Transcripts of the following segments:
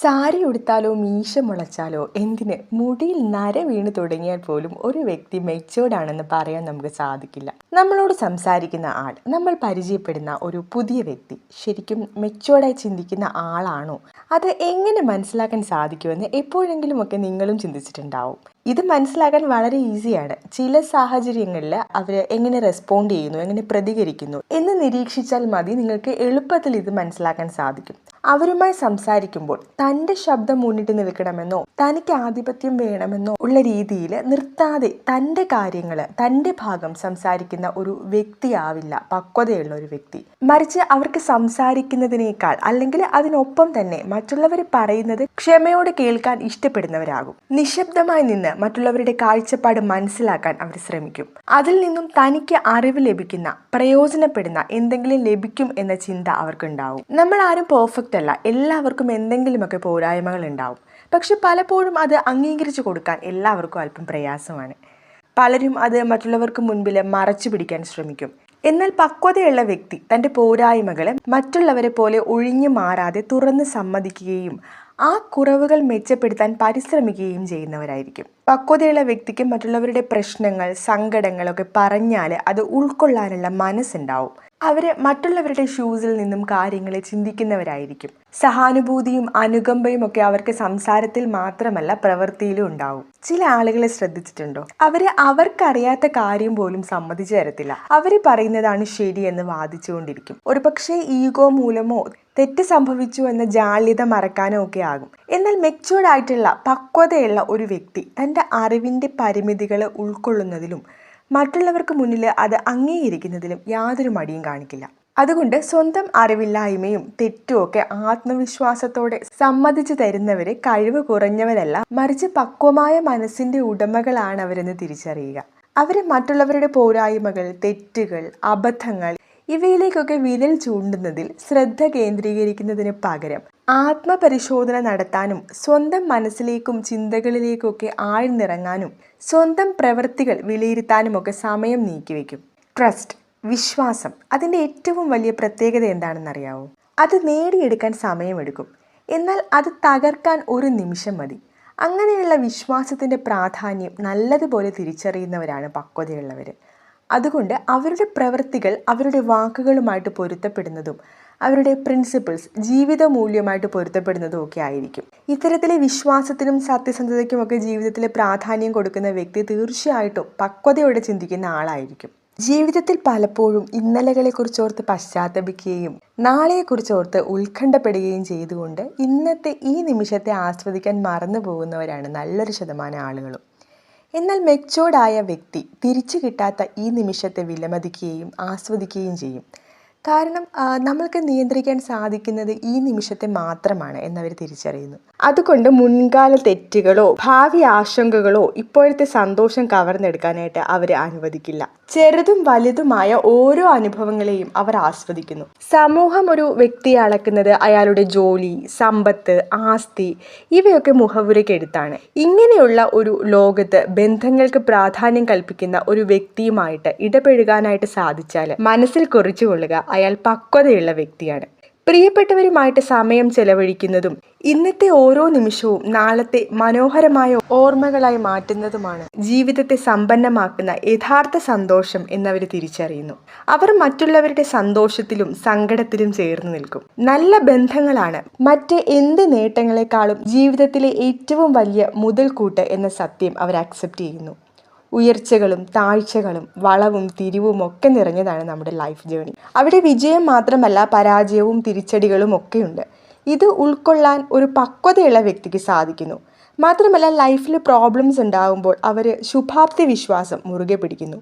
സാരി ഉടുത്താലോ മീശ മുളച്ചാലോ എന്തിന്? മുടിയിൽ നര വീണ് തുടങ്ങിയാൽ പോലും ഒരു വ്യക്തി മെച്ചോർഡാണെന്ന് പറയാൻ നമുക്ക് സാധിക്കില്ല. നമ്മളോട് സംസാരിക്കുന്ന ആൾ നമ്മൾ പരിചയപ്പെടുന്ന ഒരു പുതിയ വ്യക്തി ശരിക്കും മെച്ചോർഡായി ചിന്തിക്കുന്ന ആളാണോ? അത് എങ്ങനെ മനസ്സിലാക്കാൻ സാധിക്കുമെന്ന് എപ്പോഴെങ്കിലുമൊക്കെ നിങ്ങളും ചിന്തിച്ചിട്ടുണ്ടാവും. ഇത് മനസ്സിലാക്കാൻ വളരെ ഈസിയാണ്. ചില സാഹചര്യങ്ങളിൽ അവർ എങ്ങനെ റെസ്പോണ്ട് ചെയ്യുന്നു എങ്ങനെ പ്രതികരിക്കുന്നു എന്ന് നിരീക്ഷിച്ചാൽ മതി നിങ്ങൾക്ക് എളുപ്പത്തിൽ ഇത് മനസ്സിലാക്കാൻ സാധിക്കും. അവരുമായി സംസാരിക്കുമ്പോൾ തന്റെ ശബ്ദം മുന്നിട്ട് നിൽക്കണമെന്നോ തനിക്ക് ആധിപത്യം വേണമെന്നോ ഉള്ള രീതിയിൽ നിർത്താതെ തന്റെ കാര്യങ്ങൾ തന്റെ ഭാഗം സംസാരിക്കുന്ന ഒരു വ്യക്തിയാവില്ല പക്വതയുള്ള ഒരു വ്യക്തി. മറിച്ച് അവർക്ക് സംസാരിക്കുന്നതിനേക്കാൾ അല്ലെങ്കിൽ അതിനൊപ്പം തന്നെ മറ്റുള്ളവർ പറയുന്നത് ക്ഷമയോടെ കേൾക്കാൻ ഇഷ്ടപ്പെടുന്നവരാകും. നിശബ്ദമായി നിന്ന് മറ്റുള്ളവരുടെ കാഴ്ചപ്പാട് മനസ്സിലാക്കാൻ അവർ ശ്രമിക്കും. അതിൽ നിന്നും തനിക്ക് അറിവ് ലഭിക്കുന്ന പ്രയോജനപ്പെടുന്ന എന്തെങ്കിലും ലഭിക്കും എന്ന ചിന്ത അവർക്കുണ്ടാവും. നമ്മൾ ആരും പെർഫെക്റ്റ് അല്ല. എല്ലാവർക്കും എന്തെങ്കിലുമൊക്കെ പോരായ്മകൾ ഉണ്ടാവും. പക്ഷെ പലപ്പോഴും അത് അംഗീകരിച്ചു കൊടുക്കാൻ എല്ലാവർക്കും അല്പം പ്രയാസമാണ്. പലരും അത് മറ്റുള്ളവർക്ക് മുൻപിൽ മറച്ചു പിടിക്കാൻ ശ്രമിക്കും. എന്നാൽ പക്വതയുള്ള വ്യക്തി തന്റെ പോരായ്മകളെ മറ്റുള്ളവരെ പോലെ ഒഴിഞ്ഞു മാറാതെ തുറന്ന് സമ്മതിക്കുകയും ആ കുറവുകൾ മെച്ചപ്പെടുത്താൻ പരിശ്രമിക്കുകയും ചെയ്യുന്നവരായിരിക്കും. പക്വതയുള്ള വ്യക്തിക്ക് മറ്റുള്ളവരുടെ പ്രശ്നങ്ങൾ സങ്കടങ്ങളൊക്കെ പറഞ്ഞാൽ അത് ഉൾക്കൊള്ളാനുള്ള മനസ്സുണ്ടാവും. അവർ മറ്റുള്ളവരുടെ ഷൂസിൽ നിന്നും കാര്യങ്ങളെ ചിന്തിക്കുന്നവരായിരിക്കും. സഹാനുഭൂതിയും അനുകമ്പയും ഒക്കെ അവർക്ക് സംസാരത്തിൽ മാത്രമല്ല പ്രവൃത്തിയിലും ഉണ്ടാവും. ചില ആളുകളെ ശ്രദ്ധിച്ചിട്ടുണ്ടോ? അവർ അവർക്കറിയാത്ത കാര്യം പോലും സമ്മതിച്ചു തരത്തില്ല. അവർ പറയുന്നതാണ് ശരിയെന്ന് വാദിച്ചുകൊണ്ടിരിക്കും. ഒരുപക്ഷെ ഈഗോ മൂലമോ തെറ്റ് സംഭവിച്ചു എന്ന ജാള്യത മറക്കാനോ ഒക്കെ ആകും. എന്നാൽ മെച്ചുവേർഡ് ആയിട്ടുള്ള പക്വതയുള്ള ഒരു വ്യക്തി തന്റെ അറിവിന്റെ പരിമിതികളെ ഉൾക്കൊള്ളുന്നതിലും മറ്റുള്ളവർക്ക് മുന്നിൽ അത് അംഗീകരിക്കുന്നതിലും യാതൊരു മടിയും കാണിക്കില്ല. അതുകൊണ്ട് സ്വന്തം അറിവില്ലായ്മയും തെറ്റും ഒക്കെ ആത്മവിശ്വാസത്തോടെ സമ്മതിച്ചു തരുന്നവരെ കഴിവ് കുറഞ്ഞവരല്ല മറിച്ച് പക്വമായ മനസ്സിന്റെ ഉടമകളാണ് അവരെന്ന് തിരിച്ചറിയുക. അവരെ മറ്റുള്ളവരുടെ പോരായ്മകൾ തെറ്റുകൾ അബദ്ധങ്ങൾ ഇവയിലേക്കൊക്കെ വിരൽ ചൂണ്ടുന്നതിൽ ശ്രദ്ധ കേന്ദ്രീകരിക്കുന്നതിന് പകരം ആത്മപരിശോധന നടത്താനും സ്വന്തം മനസ്സിലേക്കും ചിന്തകളിലേക്കൊക്കെ ആഴ്ന്നിറങ്ങാനും സ്വന്തം പ്രവൃത്തികൾ വിലയിരുത്താനുമൊക്കെ സമയം നീക്കിവെക്കും. ട്രസ്റ്റ് വിശ്വാസം അതിന്റെ ഏറ്റവും വലിയ പ്രത്യേകത എന്താണെന്നറിയാവോ? അത് നേടിയെടുക്കാൻ സമയമെടുക്കും. എന്നാൽ അത് തകർക്കാൻ ഒരു നിമിഷം മതി. അങ്ങനെയുള്ള വിശ്വാസത്തിന്റെ പ്രാധാന്യം നല്ലതുപോലെ തിരിച്ചറിയുന്നവരാണ് പക്വതയുള്ളവർ അതുകൊണ്ട് അവരുടെ പ്രവൃത്തികൾ അവരുടെ വാക്കുകളുമായിട്ട് പൊരുത്തപ്പെടുന്നതും അവരുടെ പ്രിൻസിപ്പിൾസ് ജീവിത മൂല്യമായിട്ട് പൊരുത്തപ്പെടുന്നതും ഒക്കെ ആയിരിക്കും. ഇത്തരത്തിലെ വിശ്വാസത്തിനും സത്യസന്ധതയ്ക്കും ഒക്കെ ജീവിതത്തിൽ പ്രാധാന്യം കൊടുക്കുന്ന വ്യക്തി തീർച്ചയായിട്ടും പക്വതയോടെ ചിന്തിക്കുന്ന ആളായിരിക്കും. ജീവിതത്തിൽ പലപ്പോഴും ഇന്നലകളെക്കുറിച്ചോർത്ത് പശ്ചാത്തപിക്കുകയും നാളെയെക്കുറിച്ചോർത്ത് ഉത്കണ്ഠപ്പെടുകയും ചെയ്തുകൊണ്ട് ഇന്നത്തെ ഈ നിമിഷത്തെ ആസ്വദിക്കാൻ മറന്നു പോകുന്നവരാണ് നല്ലൊരു ശതമാനം ആളുകളും. എന്നാൽ മെച്ചോർഡായ വ്യക്തി തിരിച്ചു കിട്ടാത്ത ഈ നിമിഷത്തെ വിലമതിക്കുകയും ആസ്വദിക്കുകയും ചെയ്യും. കാരണം നമ്മൾക്ക് നിയന്ത്രിക്കാൻ സാധിക്കുന്നത് ഈ നിമിഷത്തെ മാത്രമാണ് എന്നവർ തിരിച്ചറിയുന്നു. അതുകൊണ്ട് മുൻകാല തെറ്റുകളോ ഭാവി ആശങ്കകളോ ഇപ്പോഴത്തെ സന്തോഷം കവർന്നെടുക്കാനായിട്ട് അവർ അനുവദിക്കില്ല. ചെറുതും വലുതുമായ ഓരോ അനുഭവങ്ങളെയും അവർ ആസ്വദിക്കുന്നു. സമൂഹം ഒരു വ്യക്തിയെ അളക്കുന്നത് അയാളുടെ ജോലി സമ്പത്ത് ആസ്തി ഇവയൊക്കെ മുഖവുരക്കെടുത്താണ് ഇങ്ങനെയുള്ള ഒരു ലോകത്ത് ബന്ധങ്ങൾക്ക് പ്രാധാന്യം കൽപ്പിക്കുന്ന ഒരു വ്യക്തിയുമായിട്ട് ഇടപെഴുകാനായിട്ട് സാധിച്ചാൽ മനസ്സിൽ കുറിച്ചുകൊള്ളുക അയാൾ പക്വതയുള്ള വ്യക്തിയാണ്. പ്രിയപ്പെട്ടവരുമായിട്ട് സമയം ചെലവഴിക്കുന്നതും ഇന്നത്തെ ഓരോ നിമിഷവും നാളത്തെ മനോഹരമായ ഓർമ്മകളായി മാറ്റുന്നതുമാണ് ജീവിതത്തെ സമ്പന്നമാക്കുന്ന യഥാർത്ഥ സന്തോഷം എന്നവർ തിരിച്ചറിയുന്നു. അവർ മറ്റുള്ളവരുടെ സന്തോഷത്തിലും സങ്കടത്തിലും ചേർന്ന് നിൽക്കും. നല്ല ബന്ധങ്ങളാണ് മറ്റ് എന്ത് നേട്ടങ്ങളെക്കാളും ജീവിതത്തിലെ ഏറ്റവും വലിയ മുതൽക്കൂട്ട് എന്ന സത്യം അവർ അക്സെപ്റ്റ് ചെയ്യുന്നു. ഉയർച്ചകളും താഴ്ചകളും വളവും തിരിവും ഒക്കെ നിറഞ്ഞതാണ് നമ്മുടെ ലൈഫ് ജേണി അവിടെ വിജയം മാത്രമല്ല പരാജയവും തിരിച്ചടികളും ഒക്കെയുണ്ട് ഇത് ഉൾക്കൊള്ളാൻ ഒരു പക്വതയുള്ള വ്യക്തിക്ക് സാധിക്കുന്നു. മാത്രമല്ല ലൈഫിൽ പ്രോബ്ലംസ് ഉണ്ടാകുമ്പോൾ അവർ ശുഭാപ്തി വിശ്വാസം മുറുകെ പിടിക്കുന്നു.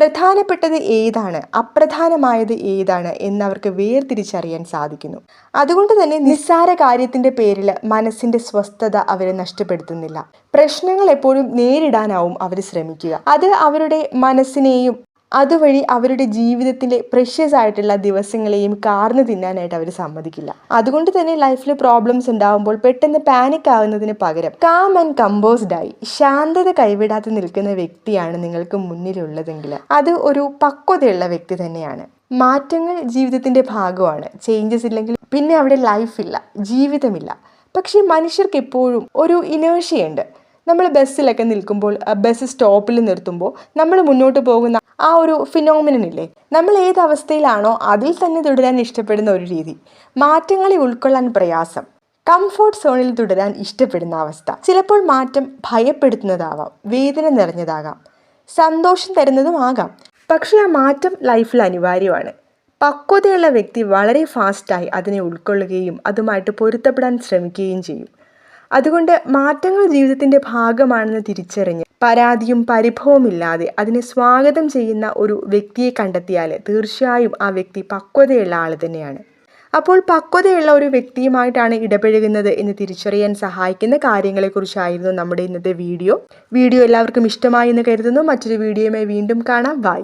പ്രധാനപ്പെട്ടത് ഏതാണ്? അപ്രധാനമായത് ഏതാണ്? എന്നവർക്ക് വേർതിരിച്ചറിയാൻ സാധിക്കുന്നു. അതുകൊണ്ട് തന്നെ നിസ്സാര കാര്യത്തിന്റെ പേരിൽ മനസ്സിന്റെ സ്വസ്ഥത അവരെ നഷ്ടപ്പെടുത്തുന്നില്ല. പ്രശ്നങ്ങൾ എപ്പോഴും നേരിടാനാവും അവർ ശ്രമിക്കുക. അത് അവരുടെ മനസ്സിനെയും അതുവഴി അവരുടെ ജീവിതത്തിലെ പ്രഷ്യസ് ആയിട്ടുള്ള ദിവസങ്ങളെയും കാർന്നു തിന്നാനായിട്ട് അവർ സമ്മതിക്കില്ല. അതുകൊണ്ട് തന്നെ ലൈഫിൽ പ്രോബ്ലംസ് ഉണ്ടാവുമ്പോൾ പെട്ടെന്ന് പാനിക് ആവുന്നതിന് പകരം കാം ആൻഡ് കമ്പോസ്ഡ് ആയി ശാന്തത കൈവിടാതെ നിൽക്കുന്ന വ്യക്തിയാണ് നിങ്ങൾക്ക് മുന്നിലുള്ളതെങ്കിൽ അത് ഒരു പക്വതയുള്ള വ്യക്തി തന്നെയാണ്. മാറ്റങ്ങൾ ജീവിതത്തിന്റെ ഭാഗമാണ്. ചേഞ്ചസ് ഇല്ലെങ്കിൽ പിന്നെ അവിടെ ലൈഫില്ല ജീവിതമില്ല. പക്ഷേ മനുഷ്യർക്ക് എപ്പോഴും ഒരു ഇനേഴ്ഷ്യയുണ്ട് നമ്മൾ ബസ്സിലൊക്കെ നിൽക്കുമ്പോൾ ബസ് സ്റ്റോപ്പിൽ നിർത്തുമ്പോൾ നമ്മൾ മുന്നോട്ട് പോകുന്ന ആ ഒരു ഫിനോമിനൻ ഇല്ലേ? നമ്മൾ ഏത് അവസ്ഥയിലാണോ അതിൽ തന്നെ തുടരാൻ ഇഷ്ടപ്പെടുന്ന ഒരു രീതി. മാറ്റങ്ങളെ ഉൾക്കൊള്ളാൻ പ്രയാസം. കംഫോർട്ട് സോണിൽ തുടരാൻ ഇഷ്ടപ്പെടുന്ന അവസ്ഥ. ചിലപ്പോൾ മാറ്റം ഭയപ്പെടുത്തുന്നതാവാം വേദന നിറഞ്ഞതാകാം സന്തോഷം തരുന്നതും ആകാം. പക്ഷേ ആ മാറ്റം ലൈഫിൽ അനിവാര്യമാണ്. പക്വതയുള്ള വ്യക്തി വളരെ ഫാസ്റ്റായി അതിനെ ഉൾക്കൊള്ളുകയും അതുമായിട്ട് പൊരുത്തപ്പെടാൻ ശ്രമിക്കുകയും ചെയ്യും. അതുകൊണ്ട് മാറ്റങ്ങൾ ജീവിതത്തിന്റെ ഭാഗമാണെന്ന് തിരിച്ചറിഞ്ഞ് പരാതിയും പരിഭവമില്ലാതെ അതിനെ സ്വാഗതം ചെയ്യുന്ന ഒരു വ്യക്തിയെ കണ്ടെത്തിയാൽ തീർച്ചയായും ആ വ്യക്തി പക്വതയുള്ള ആൾ തന്നെയാണ്. അപ്പോൾ പക്വതയുള്ള ഒരു വ്യക്തിയുമായിട്ടാണ് ഇടപഴകുന്നത് എന്ന് തിരിച്ചറിയാൻ സഹായിക്കുന്ന കാര്യങ്ങളെക്കുറിച്ചായിരുന്നു നമ്മുടെ ഇന്നത്തെ വീഡിയോ. വീഡിയോ എല്ലാവർക്കും ഇഷ്ടമായി എന്ന് കരുതുന്നു. മറ്റൊരു വീഡിയോയുമായി വീണ്ടും കാണാം. ബൈ.